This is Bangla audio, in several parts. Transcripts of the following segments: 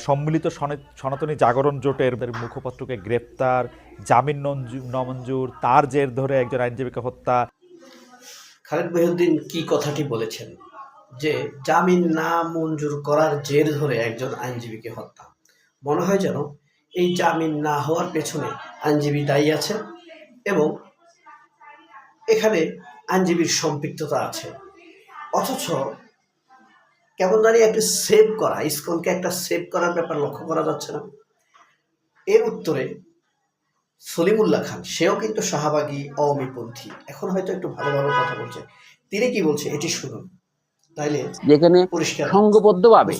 সম্মিলিত সনে- সনাতনী জাগরণ জোটের মুখপাত্রকে গ্রেপ্তার, জামিন নামঞ্জুর, তার জের ধরে একজন আইনজীবীকে হত্যা। খালেদ মহিউদ্দিন কি কথাটি বলেছেন? যে জামিন না মঞ্জুর করার জের ধরে একজন আইনজীবীকে হত্যা। মনে হয় যেন এই জামিন না হওয়ার পেছনে আইনজীবী দায়ী আছে এবং এখানে আইনজীবীর সম্পৃক্ততা আছে। অথচ কেমন জানি একটা সেভ করা ইসকনকে একটা সেভ করার ব্যাপার লক্ষ্য করা যাচ্ছে না। এর উত্তরে সলিমুল্লাহ খান সেও কিন্তু শাহবাগী অমিপন্থী। এখন হয়তো একটু ভালো ভালো কথা বলছে। তিনি কি বলছে এটি শুনুন তাইলে যেখানে সংঘবদ্ধভাবে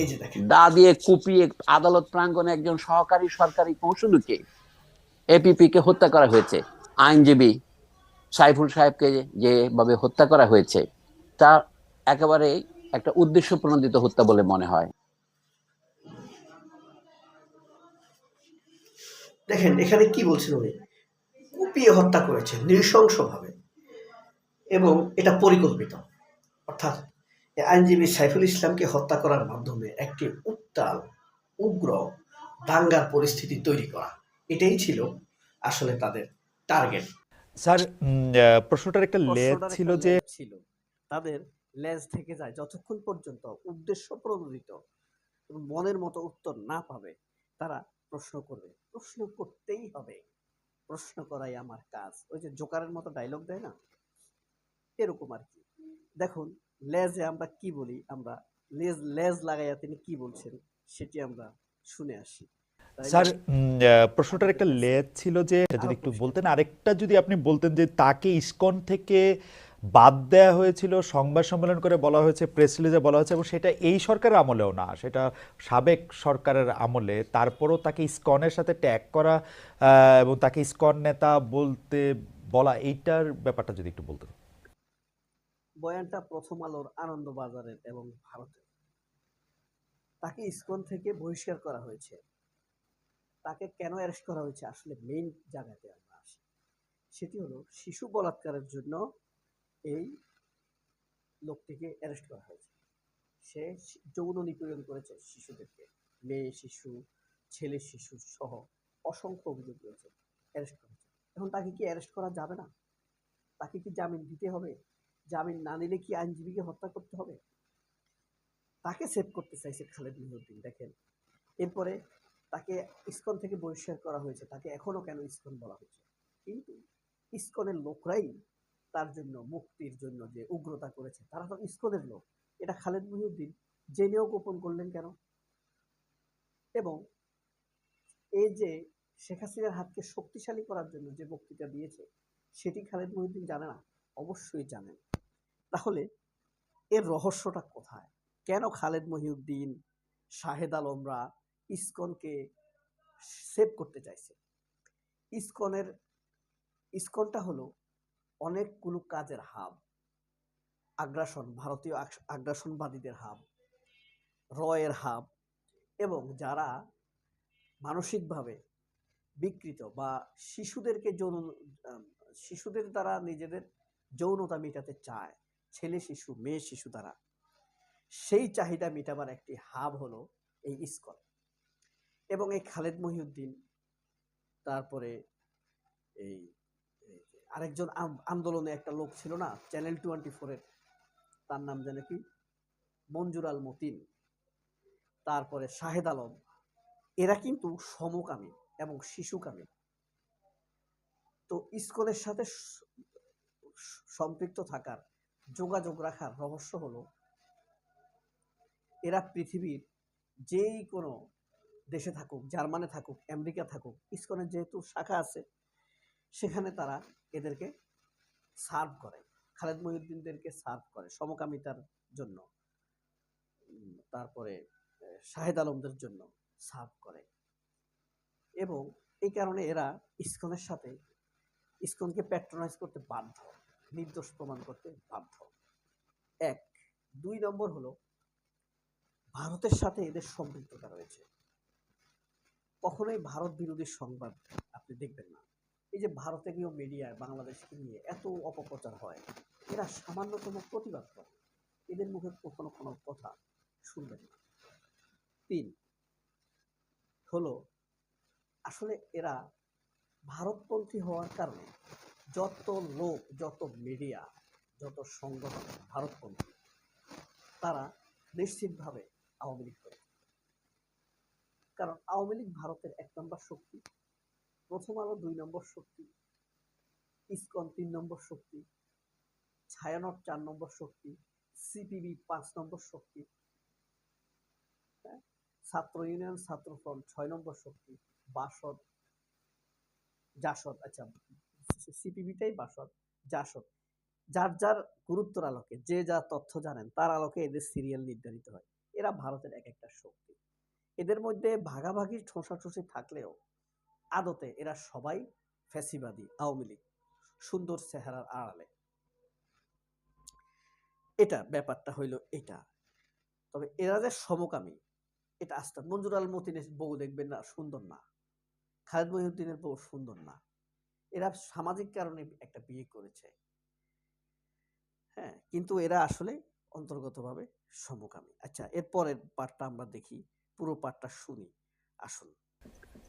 এই যে দেখেন। দা দিয়ে কুপিয়ে আদালত প্রাঙ্গণে একজন সহকারী সরকারি কৌশলকে এপিপি কে হত্যা করা হয়েছে। আইনজীবী সাইফুল সাহেবকে যেভাবে হত্যা করা হয়েছে তা একেবারে একটা উদ্দেশ্য প্রণোদিত হত্যা বলে মনে হয়। দেখেন এখানে কি বলছেন উনি? কুপিয়ে হত্যা করেছে নৃশংসভাবে। এবং এটা পরিকল্পিত। অর্থাৎ আইনজীবী সাইফুল ইসলামকে হত্যা করার মাধ্যমে একটি উত্তাল উগ্র দাঙ্গার পরিস্থিতি তৈরি করা। এটাই ছিল আসলে তাদের টার্গেট স্যার প্রশ্নটার একটা প্রশ্নটার ছিল যে ছিল। তাদের লেজ থেকে যায় যতক্ষণ পর্যন্ত উদ্দেশ্য প্রণোদিত মনের মতো উত্তর না পাবে তারা প্রশ্ন করবে। প্রশ্ন করতেই হবে। প্রশ্ন করাই আমার কাজ। ওই যে জোকারের মতো ডায়লগ দেয় না? এরকম আর কি। দেখুন লেজে আমরা কি বলি? আমরা লেজ লেজ লাগাইয়া তিনি কি বলছেন সেটি আমরা শুনে আসি। স্যার প্রশ্নটার একটা লেজ ছিল যে যদি একটু বলতেন আরেকটা যদি আপনি বলতেন যে তাকে ইসকন থেকে বাদ দেওয়া হয়েছিল, সংবাদ সম্মেলন করে বলা হয়েছে প্রেস রিলিজে বলা হয়েছে এবং সেটা এই সরকারের আমলেও না, সেটা সাবেক সরকারের আমলে। তারপরও তাকে ইসকনের সাথে ট্যাগ করা এবং তাকে ইসকন নেতা বলতে বলা, এইটার ব্যাপারটা যদি একটু বলতেন। বয়ানটা প্রথম আলোর আনন্দ বাজারের এবং ভারতের। তাকে ইসকন থেকে বহিষ্কার করা হয়েছে। তাকে কেন অ্যারেস্ট করা হয়েছে, আসলে মেইন জায়গাতে সেটি হলো শিশু বলাৎকারের জন্য এই লোকটিকে অ্যারেস্ট করা হয়েছে। সে যৌন নিপীড়ন করেছে শিশুদেরকে। মেয়ে, শিশু, ছেলে, শিশু সহ অসংখ্য অভিযোগ রয়েছে অ্যারেস্ট করেছে এখন তাকে কি অ্যারেস্ট করা যাবে না? তাকে কি জামিন দিতে হবে? জামিন না নিলে কি আইনজীবীকে হত্যা করতে হবে? তাকে সেভ করতে চাইছে খালেদ মহিউদ্দিন, দেখেন। এরপরে তাকে ইস্কন থেকে বহিষ্কার করা হয়েছে। তাকে এখনও কেন ইস্কন বলা হয়েছে? কিন্তু ইস্কনের লোকরাই তার জন্য, মুক্তির জন্য যে উগ্রতা করেছে, তারা তো ইসকনের লোক। এটা খালেদ মহিউদ্দিন জেনেও গোপন করলেন কেন? এবং এই যে শেখ হাসিনার হাতকে শক্তিশালী করার জন্য যে বক্তৃতা দিয়েছে, সেটি খালেদ মহিউদ্দিন জানে না, অবশ্যই জানেন। তাহলে এর রহস্যটা কোথায়? কেন খালেদ মহিউদ্দিন, শাহেদ আলমরা ইসকনকে সেভ করতে চাইছে? ইসকনের, ইসকনটা হলো অনেকগুলো কাজের হাব। আগ্রাসন, ভারতীয় আগ্রাসনবাদীদের হাব, রয়ের হাব এবং যারা মানসিকভাবে বিকৃত বা শিশুদেরকে যৌন শিশুদের দ্বারা নিজেদের যৌনতা মেটাতে চায়, ছেলে শিশু, মেয়ে শিশু দ্বারা, সেই চাহিদা মেটাবার একটি হাব হলো এই ইস্কন। এবং এই খালেদ মহিউদ্দিন, তারপরে এই আরেকজন আন্দোলনে একটা লোক ছিল না চ্যানেল টোয়েন্টি ফোরের তার নাম যেন কি? মঞ্জুর আল মতিন, তারপরে শাহেদ আলম। এরা কিন্তু সমকামী এবং শিশুকামী। তো ইস্কনের সাথে সম্পৃক্ত থাকার, যোগাযোগ রাখার রহস্য হলো, এরা পৃথিবীর যেই কোনো দেশে থাকুক, জার্মানে থাকুক, আমেরিকা থাকুক, ইস্কনের যেহেতু শাখা আছে সেখানে তারা এদেরকে সার্ভ করে। খালেদ মহিউদ্দিনদেরকে সার্ভ করে সমকামিতার জন্য। তারপরে শাহেদ আলমদের জন্য সার্ভ করে। এবং এই কারণে এরা ইস্কনের সাথে, ইস্কনকে প্যাট্রোনাইজ করতে বাধ্য, নির্দোষ প্রমাণ করতে বাধ্য। এক। দুই নম্বর হলো, ভারতের সাথে এদের সম্পৃক্ততা রয়েছে। কখনোই ভারত বিরোধী সংবাদ আপনি দেখবেন না। এই যে ভারতীয় মিডিয়ায় বাংলাদেশকে নিয়ে এত অপপ্রচার হয়, এরা সামান্যতম প্রতিবাদ করে। এদের মুখে কখনো কোনো কথা শুনবেন না। তিন, হলো, আসলে এরা ভারতপন্থী হওয়ার কারণে যত লোক, যত মিডিয়া যত সংগঠন ভারতপন্থী, তারা নিশ্চিতভাবে আওয়ামী লীগ করে কারণ আওয়ামী লীগ ভারতের এক নম্বর শক্তি। প্রথম আলো দুই নম্বর শক্তি, ইসকন তিন নম্বর শক্তি, ছায়ানট চার নম্বর শক্তি, সিপিবি পাঁচ নম্বর শক্তি? ছাত্র ইউনিয়ন, ছাত্র ফ্রন্ট ছয় নম্বর শক্তি, বাসদ, জাসদ আচ্ছা সিপিবিটাই বাসদ, জাসদ, যার যার গুরুত্বর আলোকে, যে যা তথ্য জানেন, তার আলোকে এদের সিরিয়াল নির্ধারিত হয় এরা ভারতের এক একটা শক্তি এদের মধ্যে ভাগাভাগি, ঠোঁসাঠুসি থাকলেও আদতে এরা সবাই ফ্যাসিবাদী, আওয়ামী লীগ, সুন্দর চেহারার আড়ালে। এটা ব্যাপারটা হইল এটা। তবে এরা যে সমকামী, এটা আস্তে মঞ্জুর আল মতিনের বউ দেখবেন না, সুন্দর না। খালেদ মহিউদ্দিনের বউ সুন্দর না। এরা সামাজিক কারণে একটা বিয়ে করেছে। হ্যাঁ কিন্তু এরা আসলে অন্তর্গতভাবে সমকামী। আচ্ছা এরপরের পাঠটা আমরা দেখি, পুরো পাঠটা শুনি, আসুন।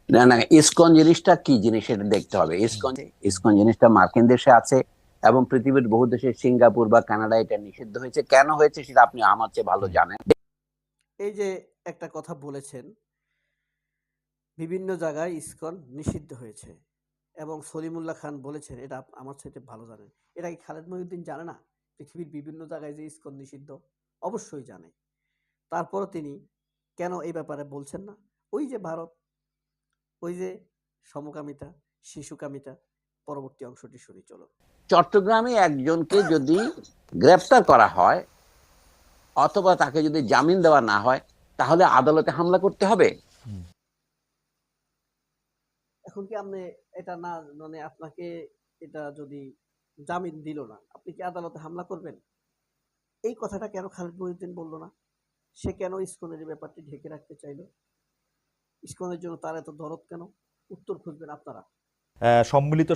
না না ইসকন জিনিসটা কি জিনিস এটা দেখতে হবে। ইসকন ইসকন জিনিসটা মার্কিন দেশে আছে এবং পৃথিবীর বহু দেশে সিঙ্গাপুর বা কানাডা এটা নিষিদ্ধ হয়েছে। কেন হয়েছে সেটা আপনি আমার চেয়ে ভালো জানেন। এই যে একটা কথা বলেছেন বিভিন্ন জায়গায় ইসকন নিষিদ্ধ হয়েছে এবং সলিমুল্লাহ খান বলেছেন এটা আমার সাথে ভালো জানেন। এটা কি খালেদ মহিউদ্দিন জানে না? পৃথিবীর বিভিন্ন জায়গায় যে ইসকন নিষিদ্ধ? অবশ্যই জানে। তারপরও তিনি কেন এই ব্যাপারে বলছেন না? ওই যে ভারত ওই যে সমকামিতা শিশুকামিতা পরবর্তী অংশটি শুনি চলো। চট্টগ্রামে একজনকে যদি গ্রেপ্তার করা হয় অথবা তাকে যদি জামিন দেওয়া না হয় তাহলে আদালতে হামলা করতে হবে? এখন কি আপনি এটা না মানে আপনাকে এটা যদি জামিন দিল না আপনি কি আদালতে হামলা করবেন? এই কথাটা কেন খালেদ মহিউদ্দিন বলল না? সে কেন ইস্কনের ব্যাপারটি ঢেকে রাখতে চাইলো? ইস্কনের জন্য তার এত দরদ কেন? উত্তর খুঁজবেন আপনারা। সম্মিলিত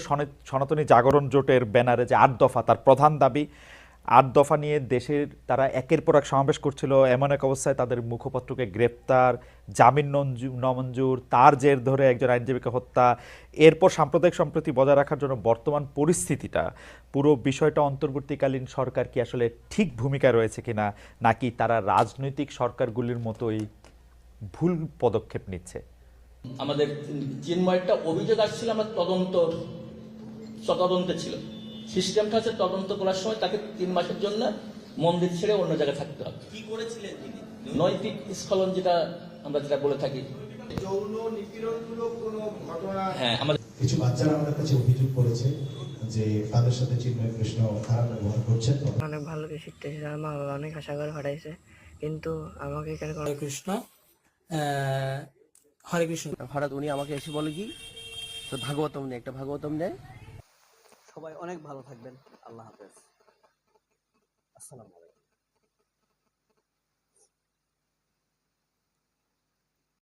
সনাতনী জাগরণ জোটের ব্যানারে যে আট দফা, তার প্রধান দাবি, আট দফা নিয়ে দেশের তারা একের পর এক সমাবেশ করছিল। এমন এক অবস্থায় তাদের মুখপত্রকে গ্রেপ্তার, জামিন নমঞ্জুর, তার জের ধরে একজন আইনজীবীকে হত্যা। এরপর সাম্প্রদায়িক সম্প্রীতি বজায় রাখার জন্য বর্তমান পরিস্থিতিটা, পুরো বিষয়টা অন্তর্বর্তীকালীন সরকার কি আসলে ঠিক ভূমিকা রয়েছে কিনা, নাকি তারা রাজনৈতিক সরকারগুলির মতোই ভুল পদক্ষেপ নিচ্ছে। আমাদের চিন্ময়েরটা অভিযোগ আসছিল আমার তদন্ত তদন্তে ছিল। সিস্টেমটা হচ্ছে তদন্ত করার সময় তাকে তিন মাসের জন্য মন্দির ছেড়ে অন্য জায়গায় থাকতে হবে। কি করেছিলেন তিনি? নৈতিক স্খলন যেটা আমরা যেটা বলে থাকি। যৌন নিপীড়নমূলক কোনো ঘটনা হ্যাঁ আমাদের কিছু বাচ্চারা আমাদের কাছে অভিযোগ করেছে যে তাদের সাথে চিন্ময় কৃষ্ণ খারাপ ব্যবহার করছেন অনেক ভালো কিছু শিখতেছি আমার মা বাবা অনেক আশা করে পাঠাইছে কিন্তু আমাকে এখানে কোনো কৃষ্ণ। হরে কৃষ্ণ। হঠাৎ উনি আমাকে এসে বলে কি? তো ভাগবতম নেই একটা ভাগবতম নেই সবাই অনেক ভালো থাকবেন। আল্লাহ হাফেজ। আসসালামু আলাইকুম।